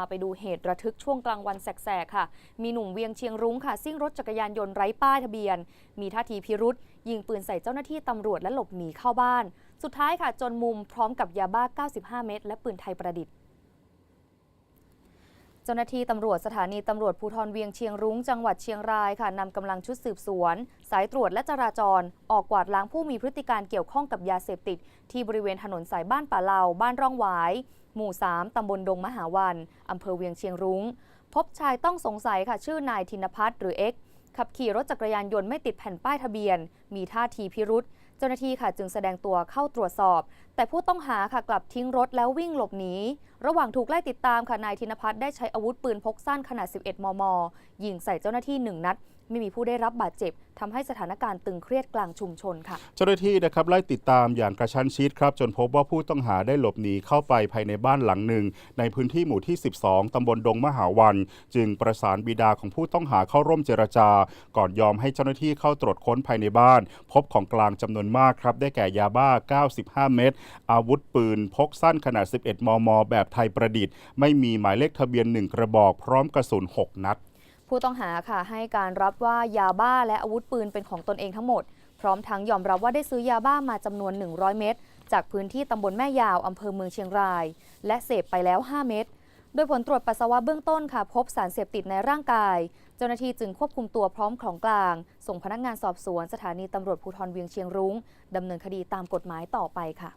าไปดูเหตุระทึกช่วงกลางวันแสกๆค่ะ มีหนุ่มเวียงเชียงรุ้งค่ะ ซิ่งรถจักรยานยนต์ไร้ป้ายทะเบียน มีท่าทีพิรุษยิงปืนใส่เจ้าหน้าที่ตำรวจและหลบหนีเข้าบ้าน สุดท้ายค่ะจนมุมพร้อมกับยาบ้า 95 เม็ดและปืนไทยประดิษฐ์ จ้าหน้าที่ตำรวจสถานีตำรวจภูธรเวียงเชียงรุ้งจังหวัดเชียงรายค่ะนำกำลังชุดสืบสวน สายตรวจและจราจร ออกกวาดล้างผู้มีพฤติการเกี่ยวข้องกับยาเสพติด ที่บริเวณถนนสายบ้านป่าเหลาบ้านร่องหวาย หมู่ 3 ตำบลดงมหาวันอำเภอเวียงเชียงรุง้ง พบชายต้องสงสัยค่ะชื่อนายธินพัฒน์หรือเอ็กขับขี่รถจักรยานยนต์ไม่ติดแผ่นป้ายทะเบียน มีท่าทีพิรุษ เจ้าหน้าที่ค่ะจึงแสดงตัวเข้าตรวจสอบ แต่ผู้ต้องหาค่ะกลับทิ้งรถแล้ววิ่งหลบหนีระหว่างถูกไล่ติดตามค่ะนายธินพัฒน์ได้ใช้อาวุธปืนพกสั้นขนาด 11 มม ยิงใส่เจ้าหน้าที่หนึ่งนัดไม่มีผู้ได้รับบาดเจ็บทำให้สถานการณ์ตึงเครียดกลางชุมชนค่ะ เจ้าหน้าที่นะครับไล่ติดตามอย่างกระชั้นชิดครับ จนพบว่าผู้ต้องหาได้หลบหนีเข้าไปภายในบ้านหลังหนึ่ง ในพื้นที่หมู่ที่ 12ตำบลดงมหาวัน จึงประสานบิดาของผู้ต้องหาเข้าร่วมเจรจาก่อนยอมให้เจ้าหน้าที่เข้าตรวจค้นภายในบ้าน พบของกลางจำนวนมากครับ ได้แก่ยาบ้า 95 เม็ด อาวุธปืน พกสั้นขนาด 11 มม แบบไทยประดิษฐ์ ไม่มีหมายเลขทะเบียน 1 กระบอก พร้อมกระสุน 6 นัด ผู้ต้องหาค่ะให้การรับว่ายาบ้าและอาวุธปืนเป็นของตนเองทั้งหมด พร้อมทั้งยอมรับว่าได้ซื้อยาบ้ามาจำนวน 100 เม็ด จากพื้นที่ตำบลแม่ยาวอำเภอเมืองเชียงราย และเสพไปแล้ว 5 เม็ด โดยผลตรวจปัสสาวะเบื้องต้นค่ะ พบสารเสพติดในร่างกาย เจ้าหน้าที่จึงควบคุมตัวพร้อมของกลาง ส่งพนักงานสอบสวนสถานีตำรวจภูธรเวียงเชียงรุ้งดำเนินคดีตามกฎหมายต่อไปค่ะ